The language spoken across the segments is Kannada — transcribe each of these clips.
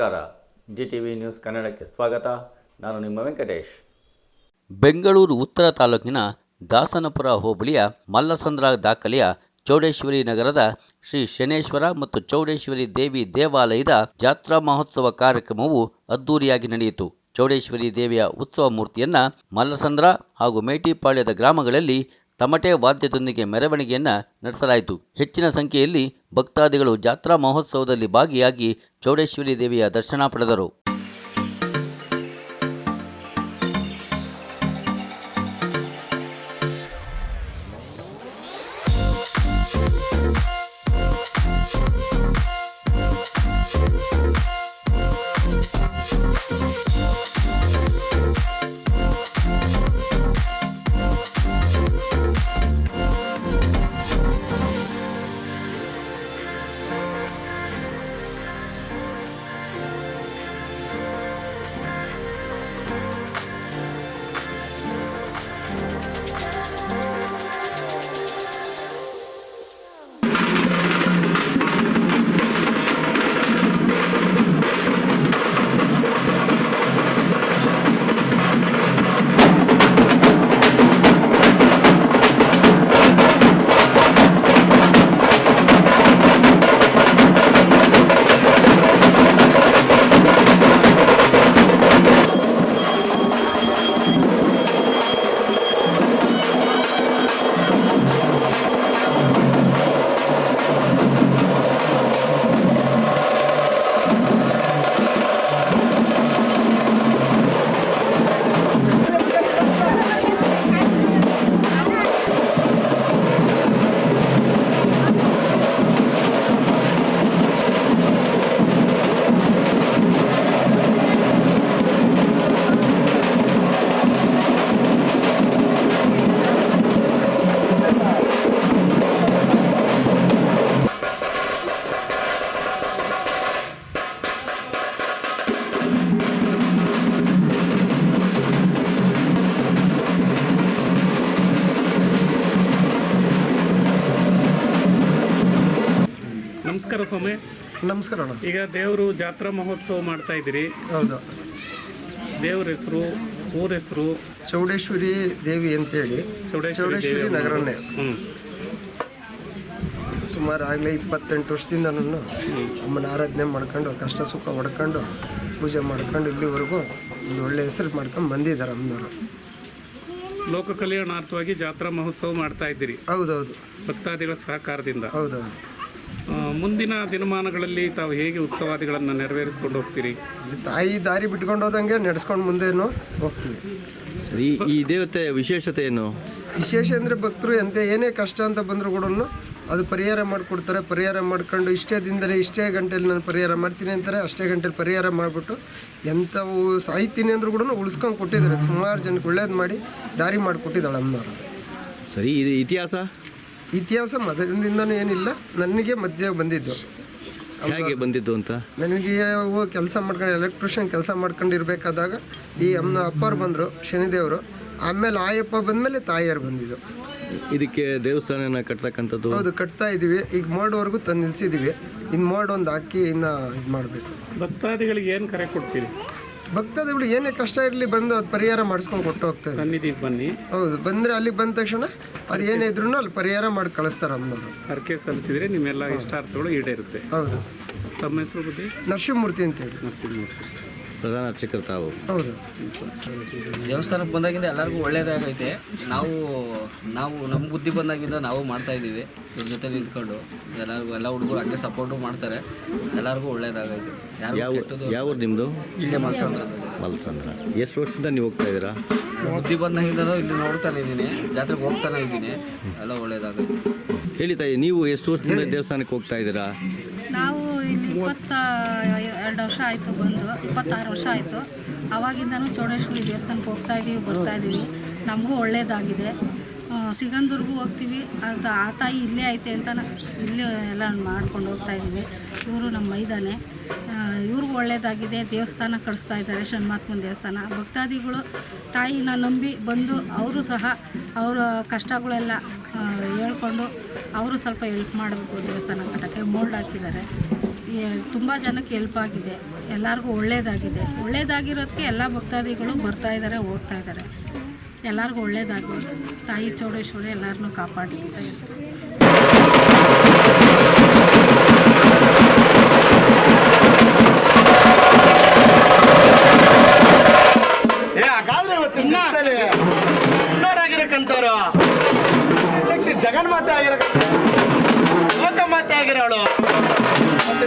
ನಮಸ್ಕಾರ. ಜಿ ಟಿ ವಿ ನ್ಯೂಸ್ ಕನ್ನಡಕ್ಕೆ ಸ್ವಾಗತ. ನಾನು ನಿಮ್ಮ ವೆಂಕಟೇಶ್. ಬೆಂಗಳೂರು ಉತ್ತರ ತಾಲೂಕಿನ ದಾಸನಪುರ ಹೋಬಳಿಯ ಮಲ್ಲಸಂದ್ರ ದಾಖಲೆಯ ಚೌಡೇಶ್ವರಿ ನಗರದ ಶ್ರೀ ಶನೇಶ್ವರ ಮತ್ತು ಚೌಡೇಶ್ವರಿ ದೇವಿ ದೇವಾಲಯದ ಜಾತ್ರಾ ಮಹೋತ್ಸವ ಕಾರ್ಯಕ್ರಮವು ಅದ್ದೂರಿಯಾಗಿ ನಡೆಯಿತು. ಚೌಡೇಶ್ವರಿ ದೇವಿಯ ಉತ್ಸವ ಮೂರ್ತಿಯನ್ನು ಮಲ್ಲಸಂದ್ರ ಹಾಗೂ ಮೇಟಿಪಾಳ್ಯದ ಗ್ರಾಮಗಳಲ್ಲಿ ತಮಟೆ ವಾದ್ಯದೊಂದಿಗೆ ಮೆರವಣಿಗೆಯನ್ನ ನಡೆಸಲಾಯಿತು. ಹೆಚ್ಚಿನ ಸಂಖ್ಯೆಯಲ್ಲಿ ಭಕ್ತಾದಿಗಳು ಜಾತ್ರಾ ಮಹೋತ್ಸವದಲ್ಲಿ ಭಾಗಿಯಾಗಿ ಚೌಡೇಶ್ವರಿ ದೇವಿಯ ದರ್ಶನ ಪಡೆದರು. ನಮಸ್ಕಾರ ಸ್ವಾಮಿ. ನಮಸ್ಕಾರ ಅಣ್ಣ. ಈಗ ದೇವರು ಜಾತ್ರಾ ಮಹೋತ್ಸವ ಮಾಡ್ತಾ ಇದ್ದೀರಿ. ಹೌದು. ದೇವ್ರ ಹೆಸರು ಊರ ಹೆಸರು. ಚೌಡೇಶ್ವರಿ ದೇವಿ ಅಂತೇಳಿ. ಚೌಡೇಶ್ವರಿ ಚೌಡೇಶ್ವರಿ ದೇವಿ ನಗರನೇ. ಹ್ಮ್. ಸುಮಾರು ಆಗಲೇ ಇಪ್ಪತ್ತೆಂಟು ವರ್ಷದಿಂದ ನಾನು ಅಮ್ಮನ ಆರಾಧನೆ ಮಾಡ್ಕೊಂಡು ಕಷ್ಟ ಸುಖ ಹೊಡ್ಕೊಂಡು ಪೂಜೆ ಮಾಡ್ಕೊಂಡು ಇಲ್ಲಿವರೆಗೂ ಒಂದು ಒಳ್ಳೆ ಹೆಸರು ಮಾಡ್ಕೊಂಡು ಬಂದಿದ್ದಾರೆ ಅಮ್ಮನವರು. ಲೋಕ ಕಲ್ಯಾಣಾರ್ಥವಾಗಿ ಜಾತ್ರಾ ಮಹೋತ್ಸವ ಮಾಡ್ತಾ ಇದ್ದೀರಿ. ಹೌದೌದು. ಭಕ್ತಾದಿಗಳ ಸಹಕಾರದಿಂದ. ಹೌದೌದು. ಮುಂದಿನ ದಿನಮಾನಗಳಲ್ಲಿ ತಾವು ಹೇಗೆ ಉತ್ಸವಾದಿಗಳನ್ನು ನೆರವೇರಿಸ್ಕೊಂಡು ಹೋಗ್ತೀರಿ? ತಾಯಿ ದಾರಿ ಬಿಟ್ಕೊಂಡು ಹೋದಂಗೆ ನಡೆಸ್ಕೊಂಡು ಮುಂದೇನು ಹೋಗ್ತೀವಿ. ಸರಿ ಈ ದೇವತೆ ವಿಶೇಷತೆ ಏನು? ವಿಶೇಷ ಅಂದರೆ ಭಕ್ತರು ಎಂತ ಏನೇ ಕಷ್ಟ ಅಂತ ಬಂದರೂ ಕೂಡ ಅದು ಪರಿಹಾರ ಮಾಡಿಕೊಡ್ತಾರೆ. ಪರಿಹಾರ ಮಾಡ್ಕೊಂಡು ಇಷ್ಟೇ ದಿನದಲ್ಲಿ ಇಷ್ಟೇ ಗಂಟೆಲಿ ನಾನು ಪರಿಹಾರ ಮಾಡ್ತೀನಿ ಅಂತಾರೆ. ಅಷ್ಟೇ ಗಂಟೆಲಿ ಪರಿಹಾರ ಮಾಡಿಬಿಟ್ಟು ಎಂಥವು ಸಾಯ್ತೀನಿ ಅಂದರೂ ಕೂಡ ಉಳಿಸ್ಕೊಂಡು ಕೊಟ್ಟಿದ್ದಾರೆ. ಸುಮಾರು ಜನಕ್ಕೆ ಒಳ್ಳೇದು ಮಾಡಿ ದಾರಿ ಮಾಡಿಕೊಟ್ಟಿದ್ದಾಳೆ ಅಮ್ಮನವರು. ಸರಿ ಇದು ಇತಿಹಾಸ? ಇತಿಹಾಸ ಮೊದಲಿನಿಂದನೂ ಏನಿಲ್ಲ ನನಗೆ ಮಧ್ಯೆ ಬಂದಿದ್ದು. ಹೇಗೆ ಬಂದಿದ್ದು ಅಂತ? ನನಗೆ ಕೆಲಸ ಮಾಡ್ಕೊಂಡು ಎಲೆಕ್ಟ್ರಿಷಿಯನ್ ಕೆಲಸ ಮಾಡ್ಕೊಂಡು ಇರಬೇಕಾದಾಗ ಈ ಅಮ್ಮನ ಅಪ್ಪಾರು ಬಂದರು ಶನಿದೇವರು. ಆಮೇಲೆ ಆಯಪ್ಪ ಬಂದಮೇಲೆ ತಾಯಿಯರು ಬಂದಿದ್ದು. ಇದಕ್ಕೆ ದೇವಸ್ಥಾನ ಕಟ್ತಕ್ಕಂಥದ್ದು? ಹೌದು ಕಟ್ತಾ ಇದೀವಿ ಈಗ ಮೋಡ್ವರೆಗೂ ತಂದು ನಿಲ್ಸಿದೀವಿ ಇನ್ನು ಮೋಡ್ ಒಂದು ಹಾಕಿ ಇನ್ನು ಇದು ಮಾಡಬೇಕು. ಭಕ್ತಾದಿಗಳಿಗೆ ಏನು ಕರೆ ಕೊಡ್ತೀರಿ? ಭಕ್ತಾದಿಗಳು ಏನೇ ಕಷ್ಟ ಇರಲಿ ಬಂದು ಅದು ಪರಿಹಾರ ಮಾಡಿಸ್ಕೊಂಡು ಕೊಟ್ಟು ಹೋಗ್ತಾರೆ. ಸನ್ನಿಧಿಗೆ ಬನ್ನಿ. ಹೌದು ಬಂದರೆ ಅಲ್ಲಿ ಬಂದ ತಕ್ಷಣ ಅದು ಏನೇ ಇದ್ರೂ ಅಲ್ಲಿ ಪರಿಹಾರ ಮಾಡಿ ಕಳಿಸ್ತಾರೆ ಅಮ್ಮನವರು. ಹರಕೆ ಸಲ್ಲಿಸಿದರೆ ನಿಮ್ಮೆಲ್ಲ ಇಷ್ಟಾರ್ಥಗಳು ಈಡೇರುತ್ತೆ. ಹೌದು. ತಮ್ಮ ಹೆಸರು ಬುದ್ಧಿ? ನರಸಿಂಹಮೂರ್ತಿ ಅಂತೇಳಿ. ನರಸಿಂಹಮೂರ್ತಿ. ಪ್ರಧಾನ ಅರ್ಚಕರು ತಾವು. ಹೌದು. ದೇವಸ್ಥಾನಕ್ಕೆ ಬಂದಾಗಿಂದ ಎಲ್ಲರಿಗೂ ಒಳ್ಳೆಯದಾಗೈತೆ ನಾವು ನಾವು ನಮ್ಮ ಬುದ್ಧಿ ಬಂದಾಗಿಂದ ನಾವು ಮಾಡ್ತಾ ಇದ್ದೀವಿ. ಇವ್ರ ಜೊತೆ ನಿಂತ್ಕೊಂಡು ಎಲ್ಲರಿಗೂ ಎಲ್ಲ ಹುಡುಗರು ಹಂಗೆ ಸಪೋರ್ಟು ಮಾಡ್ತಾರೆ. ಎಲ್ಲರಿಗೂ ಒಳ್ಳೆಯದಾಗೈತೆ ಯಾರು ಯಾವ ಯಾವ ಊರು ನಿಮ್ಮದು ಇಲ್ಲೇ ಮಲ್ಸಂದ್ರ. ಮಲ್ಸಂದ್ರ. ಎಷ್ಟು ವರ್ಷದಿಂದ ನೀವು ಹೋಗ್ತಾ ಇದ್ದೀರಾ? ಬುದ್ಧಿ ಬಂದಾಗಿಂದನೂ ಇಲ್ಲಿ ನೋಡ್ತಾನೆ ಇದ್ದೀನಿ. ಜಾತ್ರೆಗೆ ಹೋಗ್ತಾನೆ ಇದ್ದೀನಿ. ಎಲ್ಲ ಒಳ್ಳೇದಾಗೈತೆ. ಹೇಳಿ ತಾಯಿ ನೀವು ಎಷ್ಟು ವರ್ಷದಿಂದ ದೇವಸ್ಥಾನಕ್ಕೆ ಹೋಗ್ತಾ ಇದ್ದೀರಾ? ನಾವು ಇಪ್ಪತ್ತ ಎರಡು ವರ್ಷ ಆಯಿತು ಬಂದು ಇಪ್ಪತ್ತಾರು ವರ್ಷ ಆಯಿತು. ಆವಾಗಿಂದನೂ ಚೌಡೇಶ್ವರಿ ದೇವಸ್ಥಾನಕ್ಕೆ ಹೋಗ್ತಾ ಇದ್ದೀವಿ ಬರ್ತಾ ಇದ್ದೀವಿ ನಮಗೂ ಒಳ್ಳೇದಾಗಿದೆ. ಆ, ಸಿಗಂದೂರ್ಗೂ ಹೋಗ್ತೀವಿ. ಅದು ಆ ತಾಯಿ ಇಲ್ಲೇ ಐತೆ ಅಂತ ಇಲ್ಲೇ ಎಲ್ಲ ಮಾಡ್ಕೊಂಡು ಹೋಗ್ತಾ ಇದ್ದೀವಿ ಇವರು ನಮ್ಮ ಮೈದಾನೆ. ಇವ್ರಿಗೂ ಒಳ್ಳೇದಾಗಿದೆ. ದೇವಸ್ಥಾನ ಕಳಿಸ್ತಾ ಇದ್ದಾರೆ ಷಣ್ಮಾತ್ಮನ ದೇವಸ್ಥಾನ. ಭಕ್ತಾದಿಗಳು ತಾಯಿನ ನಂಬಿ ಬಂದು ಅವರು ಸಹ ಅವರ ಕಷ್ಟಗಳೆಲ್ಲ ಹೇಳ್ಕೊಂಡು ಅವರು ಸ್ವಲ್ಪ ಹೆಲ್ಪ್ ಮಾಡಬೇಕು ದೇವಸ್ಥಾನ ಕಟ್ಟಕ್ಕೆ. ಮೋಲ್ಡ್ ಹಾಕಿದ್ದಾರೆ. ತುಂಬ ಜನಕ್ಕೆ ಹೆಲ್ಪ್ ಆಗಿದೆ. ಎಲ್ಲರಿಗೂ ಒಳ್ಳೆಯದಾಗಿದೆ ಒಳ್ಳೆಯದಾಗಿರೋದಕ್ಕೆ ಎಲ್ಲ ಭಕ್ತಾದಿಗಳು ಬರ್ತಾ ಇದ್ದಾರೆ ಹೋಗ್ತಾ ಇದ್ದಾರೆ ಎಲ್ಲರಿಗೂ ಒಳ್ಳೆಯದಾಗಲಿ ತಾಯಿ ಚೌಡೇಶ್ವರಿ ಎಲ್ಲರನ್ನೂ ಕಾಪಾಡಿ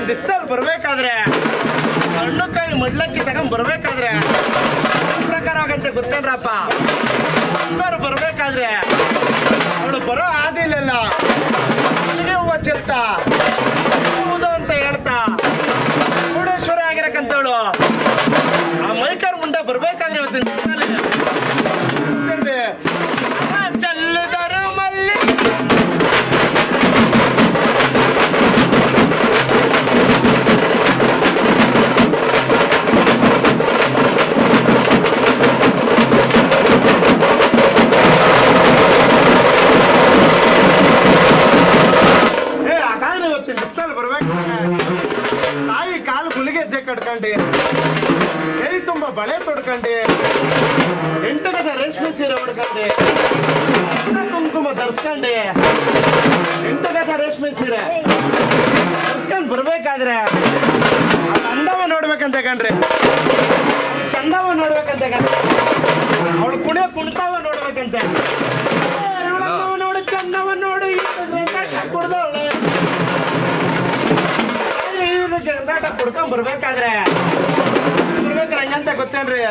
ಅವತ್ತಿನ ದಿಸ್ತಲ್ ಬರ್ಬೇಕಾದ್ರೆ ಹಣ್ಣು ಕಾಯಿ ಮಡ್ಲಕ್ಕಿ ತಗೊಂಡ್ ಬರ್ಬೇಕಾದ್ರೆ ಪ್ರಕಾರ ಆಗಂತೆ, ಗೊತ್ತೇನ್ರಪ್ಪ? ಇನ್ನೋರು ಬರ್ಬೇಕಾದ್ರೆ ಅವಳು ಬರೋ ಆದಿಲ್ಲ ಹೂವ ಗದ ರೇಷ್ಮೆ ಸೀರೆ ಉಡ್ಕಂಡೆ. ಕುಂಕುಮ ಧರಿಸ್ಕೊಂಡು. ಎಂಟು ಗದ ರೇಷ್ಮೆ ಸೀರೆ. ಧರಿಸ್ಕೊಂಡು ಬರ್ಬೇಕಾದ್ರೆ ಅಂದವ ನೋಡ್ಬೇಕಂತ ಕಣ್ರಿ. ಚಂದವ ನೋಡ್ಬೇಕಂತ ಕಣ್ರಿ. ಅವಳು ಕುಣಿಯ ಕುಣಿತಾವ ನೋಡ್ಬೇಕಂತೆ. ನೋಡು, ಚಂದವ ನೋಡು ಕುಡ್ದವಳೆ. ಇವ್ರು ಜಂಗಾಟ ಕುಡ್ಕೊಂಡ್ ಬರ್ಬೇಕಾದ್ರೆ ಹಂಗಂತ ಗೊತ್ತೇನ್ರಿ?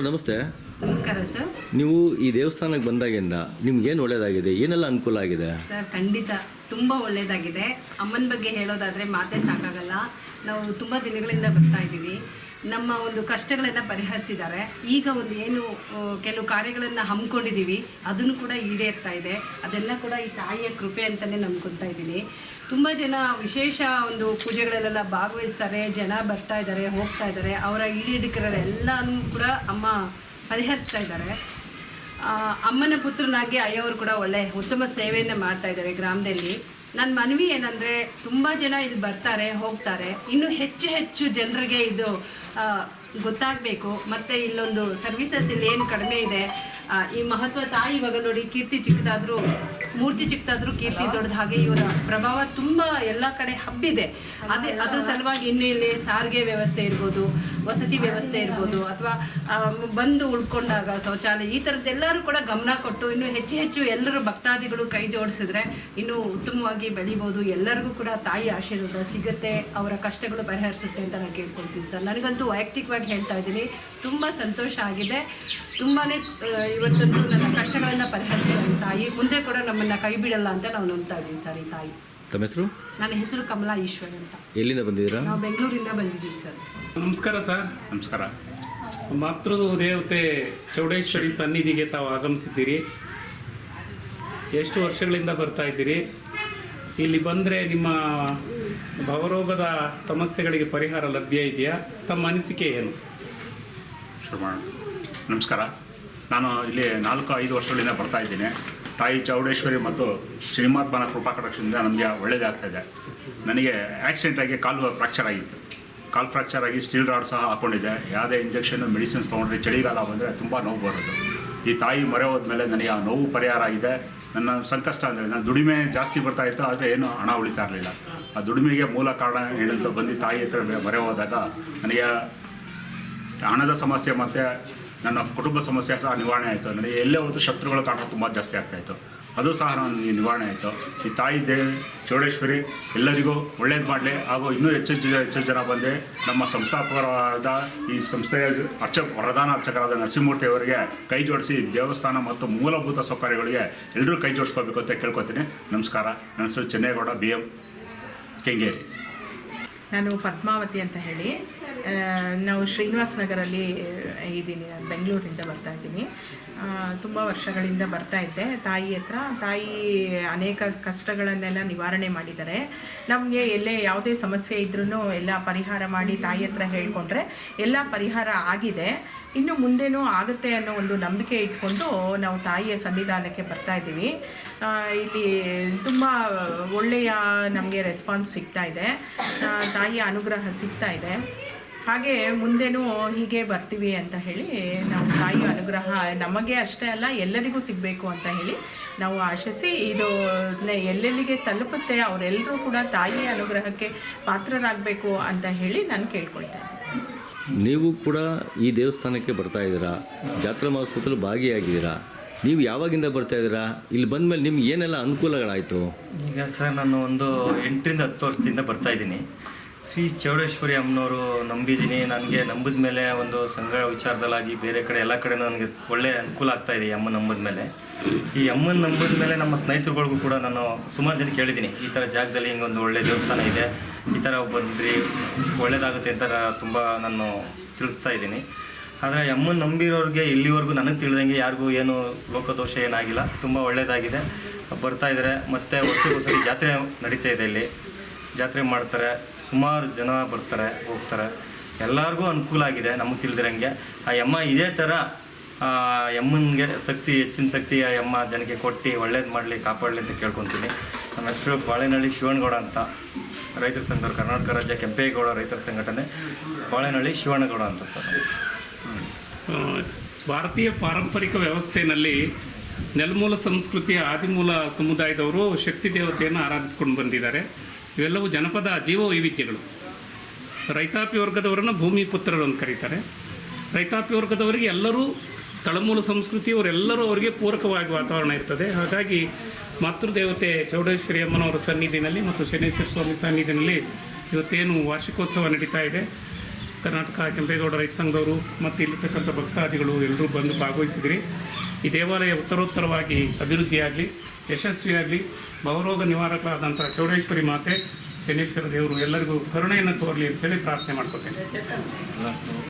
ಮೇಡಮ್ ನಮಸ್ತೆ. ನಮಸ್ಕಾರ ಸರ್. ನೀವು ಈ ದೇವಸ್ಥಾನಕ್ಕೆ ಬಂದಾಗಿಂದ ನಿಮ್ಗೇನು ಒಳ್ಳೇದಾಗಿದೆ? ಏನೆಲ್ಲ ಅನುಕೂಲ ಆಗಿದೆ? ಸರ್ ಖಂಡಿತ ತುಂಬ ಒಳ್ಳೆಯದಾಗಿದೆ ಅಮ್ಮನ ಬಗ್ಗೆ ಹೇಳೋದಾದರೆ ಮಾತೇ ಸಾಕಾಗಲ್ಲ. ನಾವು ತುಂಬ ದಿನಗಳಿಂದ ಬರ್ತಾ ಇದ್ದೀವಿ. ನಮ್ಮ ಒಂದು ಕಷ್ಟಗಳನ್ನು ಪರಿಹರಿಸಿದ್ದಾರೆ. ಈಗ ಒಂದು ಏನು ಆ, ಕೆಲವು ಕಾರ್ಯಗಳನ್ನು ಹಮ್ಮಿಕೊಂಡಿದ್ದೀವಿ. ಅದನ್ನು ಕೂಡ ಈಡೇರ್ತಾ ಇದೆ. ಅದೆಲ್ಲ ಕೂಡ ಈ ತಾಯಿಯ ಕೃಪೆ ಅಂತಲೇ ನಂಬ್ಕೊತಾ ಇದ್ದೀನಿ. ತುಂಬ ಜನ ವಿಶೇಷ ಒಂದು ಪೂಜೆಗಳಲ್ಲೆಲ್ಲ ಭಾಗವಹಿಸ್ತಾರೆ, ಜನ ಬರ್ತಾ ಇದ್ದಾರೆ ಹೋಗ್ತಾ ಇದ್ದಾರೆ ಅವರ ಈಡೇರಿಕೆಗಳೆಲ್ಲನೂ ಕೂಡ ಅಮ್ಮ ಪರಿಹರಿಸ್ತಾ ಇದ್ದಾರೆ ಅಮ್ಮನ ಪುತ್ರನಾಗಿ ಅಯ್ಯವರು ಕೂಡ ಒಳ್ಳೆ ಉತ್ತಮ ಸೇವೆಯನ್ನು ಮಾಡ್ತಾ ಇದ್ದಾರೆ ಗ್ರಾಮದಲ್ಲಿ. ನನ್ನ ಮನವಿ ಏನಂದರೆ, ತುಂಬ ಜನ ಇಲ್ಲಿ ಬರ್ತಾರೆ, ಹೋಗ್ತಾರೆ. ಇನ್ನು ಹೆಚ್ಚು ಹೆಚ್ಚು ಜನರಿಗೆ ಇದು ಗೊತ್ತಾಗಬೇಕು. ಮತ್ತು ಇಲ್ಲೊಂದು ಸರ್ವಿಸಸ್ ಇಲ್ಲಿ ಏನು ಕಡಿಮೆ ಇದೆ. ಈ ಮಹತ್ವ ತಾಯಿ ಇವಾಗ ನೋಡಿ ಕೀರ್ತಿ ಚಿಕ್ಕದಾದರೂ ಮೂರ್ತಿ ಚಿಕ್ಕದಾದ್ರೂ ಕೀರ್ತಿ ದೊಡ್ಡದ ಹಾಗೆ ಇವರ ಪ್ರಭಾವ ತುಂಬ ಎಲ್ಲ ಕಡೆ ಹಬ್ಬಿದೆ. ಅದೇ ಅದ್ರ ಸಲುವಾಗಿ ಇನ್ನು ಇಲ್ಲಿ ಸಾರಿಗೆ ವ್ಯವಸ್ಥೆ ಇರ್ಬೋದು, ವಸತಿ ವ್ಯವಸ್ಥೆ ಇರ್ಬೋದು, ಅಥವಾ ಬಂದು ಉಳ್ಕೊಂಡಾಗ ಶೌಚಾಲಯ, ಈ ಥರದ್ದೆಲ್ಲರೂ ಕೂಡ ಗಮನ ಕೊಟ್ಟು ಇನ್ನು ಹೆಚ್ಚು ಹೆಚ್ಚು ಎಲ್ಲರೂ ಭಕ್ತಾದಿಗಳು ಕೈ ಜೋಡಿಸಿದ್ರೆ ಇನ್ನೂ ಉತ್ತಮವಾಗಿ ಬೆಳಿಬೋದು. ಎಲ್ಲರಿಗೂ ಕೂಡ ತಾಯಿ ಆಶೀರ್ವಾದ ಸಿಗುತ್ತೆ, ಅವರ ಕಷ್ಟಗಳು ಪರಿಹರಿಸುತ್ತೆ ಅಂತ ನಾನು ಕೇಳ್ಕೊಳ್ತೀನಿ ಸರ್. ನನಗಂತೂ ವೈಯಕ್ತಿಕವಾಗಿ ಹೇಳ್ತಾ ಇದ್ದೀನಿ, ತುಂಬ ಸಂತೋಷ ಆಗಿದೆ. ತುಂಬಾ ಇವತ್ತಂತೂ ನನ್ನ ಕಷ್ಟಗಳನ್ನು ಪರಿಹರಿಸಿದ ತಾಯಿ. ಮುಂದೆ ಕೂಡ ನಮ್ಮನ್ನು ಕೈ ಬಿಡಲ್ಲ ಅಂತ ನಾವು ನಂಬ್ತಾ ಇದ್ದೀವಿ ಸರ್ ಈ ತಾಯಿ. ತಮ್ಮ ಹೆಸರು? ನನ್ನ ಹೆಸರು ಕಮಲಾ ಈಶ್ವರ್ ಅಂತ. ಎಲ್ಲಿಂದ ಬಂದಿದ್ದೀರಾ? ನಾವು ಬೆಂಗಳೂರಿಂದ ಬಂದಿದ್ದೀವಿ ಸರ್. ನಮಸ್ಕಾರ ಸರ್. ನಮಸ್ಕಾರ. ಮಾತೃ ದೇವತೆ ಚೌಡೇಶ್ವರಿ ಸನ್ನಿಧಿಗೆ ತಾವು ಆಗಮಿಸಿದ್ದೀರಿ. ಎಷ್ಟು ವರ್ಷಗಳಿಂದ ಬರ್ತಾ ಇದ್ದೀರಿ? ಇಲ್ಲಿ ಬಂದರೆ ನಿಮ್ಮ ಭವರೋಗದ ಸಮಸ್ಯೆಗಳಿಗೆ ಪರಿಹಾರ ಲಭ್ಯ ಇದೆಯಾ? ತಮ್ಮ ಅನಿಸಿಕೆ ಏನು? ಶುರು ಮಾಡೋಣ ನಮಸ್ಕಾರ. ನಾನು ಇಲ್ಲಿ ನಾಲ್ಕು ಐದು ವರ್ಷಗಳಿಂದ ಬರ್ತಾ ಇದ್ದೀನಿ. ತಾಯಿ ಚೌಡೇಶ್ವರಿ ಮತ್ತು ಶ್ರೀಮಾತ್ಮನ ಕೃಪಾ ಕಟಾಕ್ಷದಿಂದ ನಮಗೆ ಒಳ್ಳೆಯದಾಗ್ತಾ ಇದೆ. ನನಗೆ ಆಕ್ಸಿಡೆಂಟ್ ಆಗಿ ಕಾಲು ಫ್ರಾಕ್ಚರ್ ಆಗಿತ್ತು. ಕಾಲು ಫ್ರಾಕ್ಚರ್ ಆಗಿ ಸ್ಟೀಲ್ ರಾಡ್ ಸಹ ಹಾಕ್ಕೊಂಡಿದ್ದೆ ಯಾವುದೇ ಇಂಜೆಕ್ಷನ್ ಮೆಡಿಸಿನ್ಸ್ ತೊಗೊಂಡ್ರೆ ಚಳಿಗಾಲ ಬಂದರೆ ತುಂಬ ನೋವು ಬರೋದು. ಈ ತಾಯಿ ಮೊರೆ ಹೋದ್ಮೇಲೆ ನನಗೆ ಆ ನೋವು ಪರಿಹಾರ ಆಗಿದೆ. ನನ್ನ ಸಂಕಷ್ಟ ಅಂದರೆ, ನನ್ನ ದುಡಿಮೆ ಜಾಸ್ತಿ ಬರ್ತಾ ಇತ್ತು, ಆದರೆ ಏನು ಹಣ ಉಳಿತಾ ಇರಲಿಲ್ಲ. ಆ ದುಡಿಮೆಗೆ ಮೂಲ ಕಾರಣ ಏನಂತ ಬಂದು ತಾಯಿ ಹತ್ರ ಮೊರೆ ಹೋದಾಗ ನನಗೆ ಹಣದ ಸಮಸ್ಯೆ ಮತ್ತು ನನ್ನ ಕುಟುಂಬ ಸಮಸ್ಯೆ ಸಹ ನಿವಾರಣೆ ಆಯಿತು. ನನಗೆ ಎಲ್ಲೇ ಹೋದ್ರು ಶತ್ರುಗಳ ಕಾರಣ ತುಂಬ ಜಾಸ್ತಿ ಆಗ್ತಾಯಿತ್ತು ಅದು ಸಹ ನನಗೆ ನಿವಾರಣೆ ಆಯಿತು. ಈ ತಾಯಿ ದೇವಿ ಚೌಡೇಶ್ವರಿ ಎಲ್ಲರಿಗೂ ಒಳ್ಳೇದು ಮಾಡಲಿ. ಹಾಗೂ ಇನ್ನೂ ಹೆಚ್ಚು ಹೆಚ್ಚು ಜನ ಬಂದೆ ನಮ್ಮ ಸಂಸ್ಥಾಪಕರಾದ ಈ ಸಂಸ್ಥೆಯ ಅರ್ಚ ಪ್ರಧಾನ ಅರ್ಚಕರಾದ ನರಸಿಂಹಮೂರ್ತಿ ಅವರಿಗೆ ಕೈ ಜೋಡಿಸಿ ದೇವಸ್ಥಾನ ಮತ್ತು ಮೂಲಭೂತ ಸೌಕರ್ಯಗಳಿಗೆ ಎಲ್ಲರೂ ಕೈ ಜೋಡಿಸ್ಕೋಬೇಕು ಅಂತ ಕೇಳ್ಕೊತೀನಿ. ನಮಸ್ಕಾರ. ನನ್ನ ಹೆಸರು ಚೆನ್ನೇಗೌಡ, ಬಿ ಎಂ ಕೆಂಗೇರಿ. ನಾನು ಪದ್ಮಾವತಿ ಅಂತ ಹೇಳಿ. ನಾವು ಶ್ರೀನಿವಾಸ ನಗರಲ್ಲಿ ಇದ್ದೀನಿ. ನಾನು ಬೆಂಗಳೂರಿಂದ ಬರ್ತಾ ಇದ್ದೀನಿ. ತುಂಬ ವರ್ಷಗಳಿಂದ ಬರ್ತಾ ಇದ್ದೆ. ತಾಯಿ ಹತ್ರ, ತಾಯಿ ಅನೇಕ ಕಷ್ಟಗಳನ್ನೆಲ್ಲ ನಿವಾರಣೆ ಮಾಡಿದ್ದಾರೆ. ನಮಗೆ ಎಲ್ಲೇ ಯಾವುದೇ ಸಮಸ್ಯೆ ಇದ್ರೂ ಎಲ್ಲ ಪರಿಹಾರ ಮಾಡಿ ತಾಯಿ ಹತ್ರ ಹೇಳಿಕೊಂಡ್ರೆ ಎಲ್ಲ ಪರಿಹಾರ ಆಗಿದೆ. ಇನ್ನು ಮುಂದೇನೂ ಆಗುತ್ತೆ ಅನ್ನೋ ಒಂದು ನಂಬಿಕೆ ಇಟ್ಕೊಂಡು ನಾವು ತಾಯಿಯ ಸನ್ನಿಧಾನಕ್ಕೆ ಬರ್ತಾ ಇದ್ದೀವಿ. ಇಲ್ಲಿ ತುಂಬ ಒಳ್ಳೆಯ ನಮಗೆ ರೆಸ್ಪಾನ್ಸ್ ಸಿಗ್ತಾ ಇದೆ. ತಾಯಿಯ ಅನುಗ್ರಹ ಸಿಗ್ತಾ ಇದೆ. ಹಾಗೆ ಮುಂದೆನೂ ಹೀಗೆ ಬರ್ತೀವಿ ಅಂತ ಹೇಳಿ ನಮ್ಮ ತಾಯಿಯ ಅನುಗ್ರಹ ನಮಗೆ ಅಷ್ಟೇ ಅಲ್ಲ ಎಲ್ಲರಿಗೂ ಸಿಗಬೇಕು ಅಂತ ಹೇಳಿ ನಾವು ಆಶಿಸಿ ಇದು ನೆ- ಎಲ್ಲೆಲ್ಲಿಗೆ ತಲುಪುತ್ತೆ ಅವರೆಲ್ಲರೂ ಕೂಡ ತಾಯಿಯ ಅನುಗ್ರಹಕ್ಕೆ ಪಾತ್ರರಾಗಬೇಕು ಅಂತ ಹೇಳಿ ನಾನು ಕೇಳ್ಕೊಳ್ತೇನೆ ಇದ್ದೀನಿ. ನೀವು ಕೂಡ ಈ ದೇವಸ್ಥಾನಕ್ಕೆ ಬರ್ತಾ ಇದ್ದೀರಾ? ಜಾತ್ರಾ ಮಹೋತ್ಸವದಲ್ಲಿ ಭಾಗಿಯಾಗಿದ್ದೀರಾ? ನೀವು ಯಾವಾಗಿಂದ ಬರ್ತಾ ಇದ್ದೀರಾ? ಇಲ್ಲಿ ಬಂದ ಮೇಲೆ ನಿಮ್ಗೆ ಏನೆಲ್ಲ ಅನುಕೂಲಗಳಾಯಿತು? ಈಗ ಸರ್ ನಾನು ಒಂದು ಎಂಟರಿಂದ ಹತ್ತು ವರ್ಷದಿಂದ ಬರ್ತಾ ಇದ್ದೀನಿ. ಶ್ರೀ ಚೌಡೇಶ್ವರಿ ಅಮ್ಮನವರು ನಂಬಿದ್ದೀನಿ. ನನಗೆ ನಂಬಿದ ಮೇಲೆ ಒಂದು ಸಂಘ ವಿಚಾರದಲ್ಲಾಗಿ ಬೇರೆ ಕಡೆ, ಎಲ್ಲ ಕಡೆ ನನಗೆ ಒಳ್ಳೆ ಅನುಕೂಲ ಆಗ್ತಾ ಇದೆ ಈ ಅಮ್ಮ ನಂಬಿದ ಮೇಲೆ. ಈ ಅಮ್ಮನ ನಂಬಿದ ಮೇಲೆ ನಮ್ಮ ಸ್ನೇಹಿತರುಗಳಿಗೂ ಕೂಡ ನಾನು ಸುಮಾರು ಜನ ಕೇಳಿದ್ದೀನಿ. ಈ ಥರ ಜಾಗದಲ್ಲಿ ಹಿಂಗೊಂದು ಒಳ್ಳೆ ದೇವಸ್ಥಾನ ಇದೆ. ಈ ಥರ ಬಂದ್ರಿ, ಒಳ್ಳೇದಾಗುತ್ತೆ ಅಂತ ತುಂಬ ನಾನು ತಿಳಿಸ್ತಾ ಇದ್ದೀನಿ. ಆದರೆ ಅಮ್ಮನ ನಂಬಿರೋರಿಗೆ ಇಲ್ಲಿವರೆಗೂ ನನಗೆ ತಿಳಿದಂಗೆ ಯಾರಿಗೂ ಏನು ಲೋಕದೋಷ ಏನಾಗಿಲ್ಲ. ತುಂಬ ಒಳ್ಳೆಯದಾಗಿದೆ ಬರ್ತಾ ಇದ್ದಾರೆ ಮತ್ತು ವರ್ಷಕ್ಕೊಂದ್ಸರಿ ಜಾತ್ರೆ ನಡೀತಾ ಇದೆ ಇಲ್ಲಿ. ಜಾತ್ರೆ ಮಾಡ್ತಾರೆ, ಸುಮಾರು ಜನ ಬರ್ತಾರೆ, ಹೋಗ್ತಾರೆ. ಎಲ್ಲರಿಗೂ ಅನುಕೂಲ ಆಗಿದೆ, ನಮಗೆ ತಿಳಿದಿರಂಗೆ. ಆ ಯಮ್ಮ ಇದೇ ಥರ ಯಮ್ಮನಿಗೆ ಶಕ್ತಿ, ಹೆಚ್ಚಿನ ಶಕ್ತಿ ಆ ಯಮ್ಮ ಜನಕ್ಕೆ ಕೊಟ್ಟು ಒಳ್ಳೇದು ಮಾಡಲಿ, ಕಾಪಾಡಲಿ ಅಂತ ಕೇಳ್ಕೊತೀನಿ. ನಮ್ಮ ಹೆಸರು ಬಾಳೆನಹಳ್ಳಿ ಶಿವನಗೌಡ ಅಂತ. ರೈತರ ಸಂಘ ಕರ್ನಾಟಕ ರಾಜ್ಯ ಕೆಂಪೇಗೌಡ ರೈತರ ಸಂಘಟನೆ, ಬಾಳೆನಹಳ್ಳಿ ಶಿವನಗೌಡ ಅಂತ ಸರ್. ಭಾರತೀಯ ಪಾರಂಪರಿಕ ವ್ಯವಸ್ಥೆಯಲ್ಲಿ ನೆಲಮೂಲ ಸಂಸ್ಕೃತಿಯ ಆದಿಮೂಲ ಸಮುದಾಯದವರು ಶಕ್ತಿ ದೇವತೆಯನ್ನು ಆರಾಧಿಸ್ಕೊಂಡು ಬಂದಿದ್ದಾರೆ. ಇವೆಲ್ಲವೂ ಜನಪದ ಜೀವ ವೈವಿಧ್ಯಗಳು ರೈತಾಪಿ ವರ್ಗದವರನ್ನು ಭೂಮಿ ಪುತ್ರರು ಅಂತ ಕರೀತಾರೆ. ರೈತಾಪಿ ವರ್ಗದವರಿಗೆ ಎಲ್ಲರೂ ತಳಮೂಲ ಸಂಸ್ಕೃತಿಯವರೆಲ್ಲರೂ ಅವರಿಗೆ ಪೂರಕವಾಗಿ ವಾತಾವರಣ ಇರ್ತದೆ. ಹಾಗಾಗಿ ಮಾತೃದೇವತೆ ಚೌಡೇಶ್ವರಿ ಅಮ್ಮನವರ ಸನ್ನಿಧಿನಲ್ಲಿ ಮತ್ತು ಶನೇಶ್ವರ ಸ್ವಾಮಿ ಸನ್ನಿಧಿನಲ್ಲಿ ಇವತ್ತೇನು ವಾರ್ಷಿಕೋತ್ಸವ ನಡೀತಾ ಇದೆ. ಕರ್ನಾಟಕ ಕೆಂಪೇಗೌಡ ರೈತ ಸಂಘದವರು ಮತ್ತು ಇಲ್ಲಿರ್ತಕ್ಕಂಥ ಭಕ್ತಾದಿಗಳು ಎಲ್ಲರೂ ಬಂದು ಭಾಗವಹಿಸಿದ್ರಿ. ಈ ದೇವಾಲಯ ಉತ್ತರೋತ್ತರವಾಗಿ ಅಭಿವೃದ್ಧಿಯಾಗಲಿ. ಯಶಸ್ವಿಯಾಗಲಿ ಭವರೋಗ ನಿವಾರಕರಾದಂಥ ಚೌಡೇಶ್ವರಿ ಮಾತೆ ಶನೇಶ್ವರ ದೇವರು ಎಲ್ಲರಿಗೂ ಕರುಣೆಯನ್ನು ತೋರಲಿ ಅಂತೇಳಿ ಪ್ರಾರ್ಥನೆ ಮಾಡ್ಕೊತೇನೆ.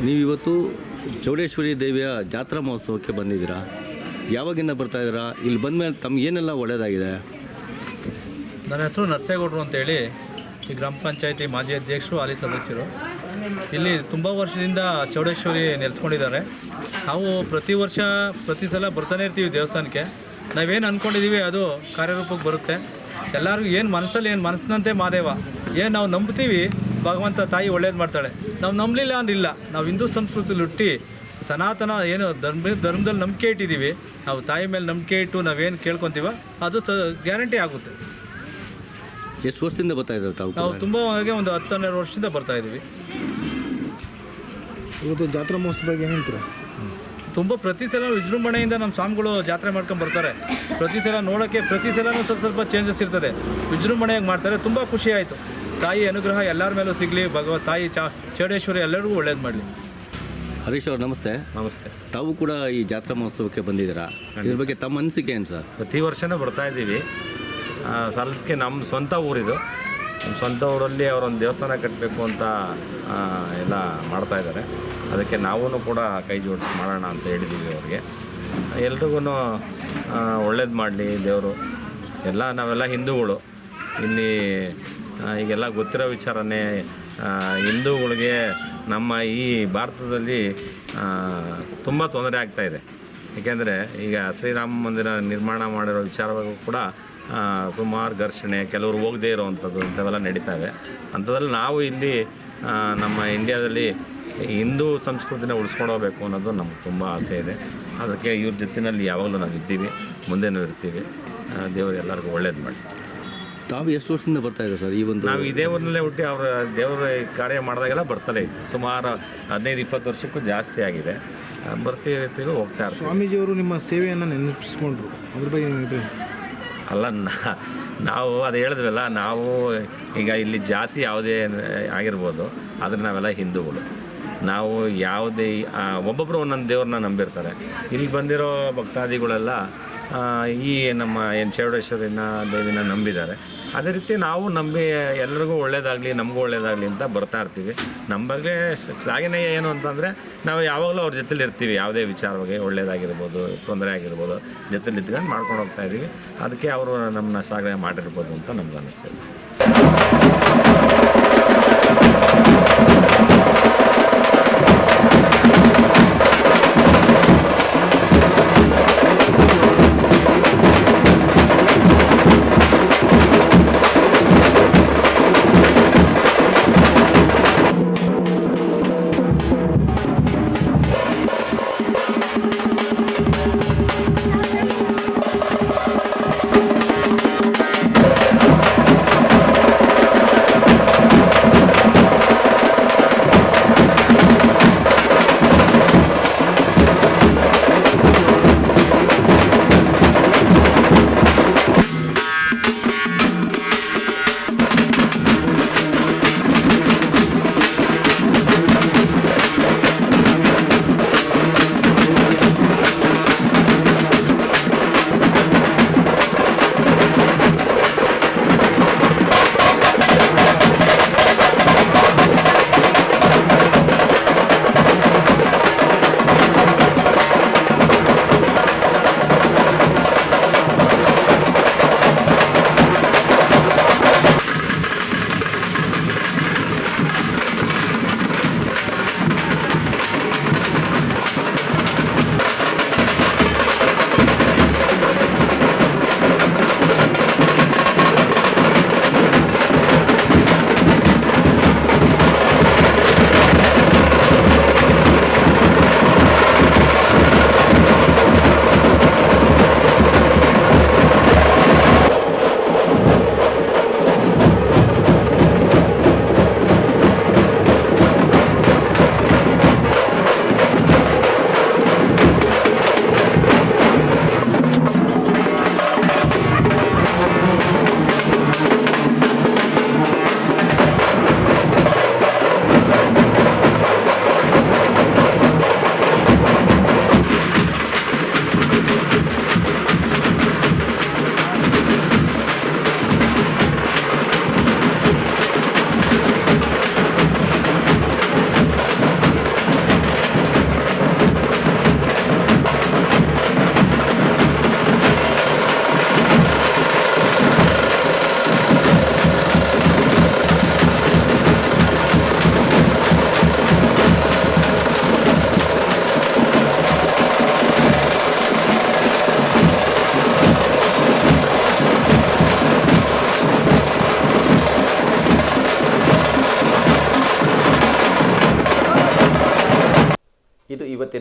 ನೀವಿವತ್ತು ಚೌಡೇಶ್ವರಿ ದೇವಿಯ ಜಾತ್ರಾ ಮಹೋತ್ಸವಕ್ಕೆ ಬಂದಿದ್ದೀರಾ? ಯಾವಾಗಿಂದ ಬರ್ತಾ ಇದ್ದೀರಾ? ಇಲ್ಲಿ ಬಂದ ಮೇಲೆ ತಮಗೇನೆಲ್ಲ ಒಳ್ಳೆಯದಾಗಿದೆ ನನ್ನ ಹೆಸರು ನರಸೇಗೌಡರು ಅಂತೇಳಿ. ಈ ಗ್ರಾಮ ಪಂಚಾಯತಿ ಮಾಜಿ ಅಧ್ಯಕ್ಷರು ಅಲ್ಲಿ ಸದಸ್ಯರು. ಇಲ್ಲಿ ತುಂಬ ವರ್ಷದಿಂದ ಚೌಡೇಶ್ವರಿ ನೆಲೆಸ್ಕೊಂಡಿದ್ದಾರೆ. ನಾವು ಪ್ರತಿ ವರ್ಷ, ಪ್ರತಿ ಸಲ ಬರ್ತಾನೆ ಇರ್ತೀವಿ ದೇವಸ್ಥಾನಕ್ಕೆ. ನಾವೇನು ಅಂದ್ಕೊಂಡಿದ್ದೀವಿ ಅದು ಕಾರ್ಯರೂಪಕ್ಕೆ ಬರುತ್ತೆ. ಎಲ್ಲರಿಗೂ ಏನು ಮನಸ್ಸಲ್ಲಿ ಏನು ಮನಸ್ಸಿನಂತೆ ಮಾದೇವ ಏನು ನಾವು ನಂಬ್ತೀವಿ ಭಗವಂತ ತಾಯಿ ಒಳ್ಳೇದು ಮಾಡ್ತಾಳೆ. ನಾವು ನಂಬಲಿಲ್ಲ ಅಂದಿಲ್ಲ ನಾವು ಹಿಂದೂ ಸಂಸ್ಕೃತಿಲಿ ಹುಟ್ಟಿ ಸನಾತನ ಏನು ಧರ್ಮ ಧರ್ಮದಲ್ಲಿ ನಂಬಿಕೆ ಇಟ್ಟಿದ್ದೀವಿ ನಾವು ತಾಯಿ ಮೇಲೆ ನಂಬಿಕೆ ಇಟ್ಟು ನಾವೇನು ಕೇಳ್ಕೊತೀವ ಅದು ಸ ಗ್ಯಾರಂಟಿ ಆಗುತ್ತೆ. ಎಷ್ಟು ವರ್ಷದಿಂದ ಬರ್ತಾ ಇದ್ದಾರೆ ತಾವು ನಾವು ತುಂಬ ಹಾಗೆ ಒಂದು ಹತ್ತು ಹನ್ನೆರಡು ವರ್ಷದಿಂದ ಬರ್ತಾ ಇದ್ದೀವಿ ಇವತ್ತು ಜಾತ್ರಾ ಮಹೋತ್ಸವ ಬಗ್ಗೆ ಏನು ಹೇಳ್ತೀರಾ ತುಂಬ ಪ್ರತಿ ಸಲ ವಿಜೃಂಭಣೆಯಿಂದ ನಮ್ಮ ಸ್ವಾಮಿಗಳು ಜಾತ್ರೆ ಮಾಡ್ಕೊಂಡು ಬರ್ತಾರೆ. ಪ್ರತಿ ಸಲ ನೋಡೋಕ್ಕೆ ಪ್ರತಿ ಸಲನೂ ಸ್ವಲ್ಪ ಸ್ವಲ್ಪ ಚೇಂಜಸ್ ಇರ್ತದೆ. ವಿಜೃಂಭಣೆಯಾಗಿ ಮಾಡ್ತಾರೆ. ತುಂಬ ಖುಷಿ ಆಯಿತು. ತಾಯಿ ಅನುಗ್ರಹ ಎಲ್ಲರ ಮೇಲೂ ಸಿಗಲಿ ಭಗವ ತಾಯಿ ಚಾ ಚೌಡೇಶ್ವರಿ ಎಲ್ಲರಿಗೂ ಒಳ್ಳೇದು ಮಾಡಲಿ. ಹರೀಶ್ ಅವ್ರು ನಮಸ್ತೆ. ನಮಸ್ತೆ. ತಾವು ಕೂಡ ಈ ಜಾತ್ರಾ ಮಹೋತ್ಸವಕ್ಕೆ ಬಂದಿದ್ದೀರಾ? ಇದ್ರ ಬಗ್ಗೆ ತಮ್ಮ ಅನಿಸಿಕೆ ಏನು ಸರ್? ಪ್ರತಿ ವರ್ಷನೇ ಬರ್ತಾ ಇದ್ದೀವಿ. ಸಲಕ್ಕೆ ನಮ್ಮ ಸ್ವಂತ ಊರಿದು. ನಮ್ಮ ಸ್ವಂತ ಊರಲ್ಲಿ ಅವರೊಂದು ದೇವಸ್ಥಾನ ಕಟ್ಟಬೇಕು ಅಂತ ಆ, ಎಲ್ಲ ಮಾಡ್ತಾ ಇದ್ದಾರೆ. ಅದಕ್ಕೆ ನಾವೂ ಕೂಡ ಕೈ ಜೋಡಿಸಿ ಮಾಡೋಣ ಅಂತ ಹೇಳಿದ್ದೀವಿ ಅವ್ರಿಗೆ. ಎಲ್ರಿಗೂ ಒಳ್ಳೇದು ಮಾಡಲಿ ದೇವರು. ಎಲ್ಲ ನಾವೆಲ್ಲ ಹಿಂದೂಗಳು. ಇಲ್ಲಿ ಈಗೆಲ್ಲ ಗೊತ್ತಿರೋ ವಿಚಾರನೇ ಹಿಂದೂಗಳಿಗೆ ನಮ್ಮ ಈ ಭಾರತದಲ್ಲಿ ತುಂಬ ತೊಂದರೆ ಆಗ್ತಾ ಇದೆ. ಏಕೆಂದರೆ ಈಗ ಶ್ರೀರಾಮ ಮಂದಿರ ನಿರ್ಮಾಣ ಮಾಡಿರೋ ವಿಚಾರವಾಗೂ ಕೂಡ ಸುಮಾರು ಘರ್ಷಣೆ, ಕೆಲವರು ಹೋಗದೇ ಇರೋವಂಥದ್ದು ಇಂಥವೆಲ್ಲ ನಡೀತಾ ಇದೆ. ಅಂಥದ್ರಲ್ಲಿ ನಾವು ಇಲ್ಲಿ ನಮ್ಮ ಇಂಡಿಯಾದಲ್ಲಿ ಹಿಂದೂ ಸಂಸ್ಕೃತಿನ ಉಳಿಸ್ಕೊಂಡು ಹೋಗಬೇಕು ಅನ್ನೋದು ನಮ್ಗೆ ತುಂಬ ಆಸೆ ಇದೆ. ಅದಕ್ಕೆ ಇವ್ರ ಜೊತೆಯಲ್ಲಿ ಯಾವಾಗಲೂ ನಾವು ಇದ್ದೀವಿ ಮುಂದೆನೂ ಇರ್ತೀವಿ. ದೇವರು ಎಲ್ಲರಿಗೂ ಒಳ್ಳೇದು ಮಾಡಿ ತಾವು ಎಷ್ಟು ವರ್ಷದಿಂದ ಬರ್ತಾ ಇದ್ದಾರೆ ಸರ್ ಈ ಒಂದು ನಾವು ಇದೇ ಊರಿನಲ್ಲೇ ಹುಟ್ಟಿ ಅವರ ದೇವರ ಕಾರ್ಯ ಮಾಡಿದಾಗೆಲ್ಲ ಬರ್ತಲೇ ಇದ್ವಿ ಸುಮಾರು ಹದಿನೈದು ಇಪ್ಪತ್ತು ವರ್ಷಕ್ಕೂ ಜಾಸ್ತಿ ಆಗಿದೆ. ಬರ್ತೀವಿ ರೀತಿಯಲ್ಲೂ ಹೋಗ್ತಾ ಇರ್ತೀವಿ. ಸ್ವಾಮೀಜಿಯವರು ನಿಮ್ಮ ಸೇವೆಯನ್ನು ನೆನಪಿಸ್ಕೊಂಡ್ರು. ಅದ್ರ ಬಗ್ಗೆ ನಿಮ್ಮ ಅಭಿಪ್ರಾಯ ಅಲ್ಲ ನಾವು ಅದು ಹೇಳಿದ್ವಲ್ಲ ನಾವು ಈಗ ಇಲ್ಲಿ ಜಾತಿ ಯಾವುದೇ ಆಗಿರ್ಬೋದು ಆದರೆ ನಾವೆಲ್ಲ ಹಿಂದೂಗಳು. ನಾವು ಯಾವುದೇ ಒಬ್ಬೊಬ್ಬರು ಒಂದೊಂದು ದೇವ್ರನ್ನ ನಂಬಿರ್ತಾರೆ. ಇಲ್ಲಿ ಬಂದಿರೋ ಭಕ್ತಾದಿಗಳೆಲ್ಲ ಈ ನಮ್ಮ ಏನು ಚೌಡೇಶ್ವರಿನ ದೇವಿನ ನಂಬಿದ್ದಾರೆ. ಅದೇ ರೀತಿ ನಾವು ನಂಬಿ ಎಲ್ರಿಗೂ ಒಳ್ಳೇದಾಗಲಿ, ನಮಗೂ ಒಳ್ಳೇದಾಗಲಿ ಅಂತ ಬರ್ತಾ ಇರ್ತೀವಿ. ನಮ್ಮ ಬಗ್ಗೆ ಶ್ಲಾಘನೆ ಏನು ಅಂತಂದರೆ, ನಾವು ಯಾವಾಗಲೂ ಅವ್ರ ಜೊತೆಲಿ ಇರ್ತೀವಿ. ಯಾವುದೇ ವಿಚಾರವಾಗಿ ಒಳ್ಳೇದಾಗಿರ್ಬೋದು, ತೊಂದರೆ ಆಗಿರ್ಬೋದು, ಜೊತೆಲಿ ಇದ್ಕೊಂಡು ಮಾಡ್ಕೊಂಡು ಹೋಗ್ತಾ ಇದ್ದೀವಿ. ಅದಕ್ಕೆ ಅವರು ನಮ್ಮನ್ನ ಶ್ಲಾಘನೆ ಮಾಡಿರ್ಬೋದು ಅಂತ ನಮ್ಗೆ ಅನ್ನಿಸ್ತದೆ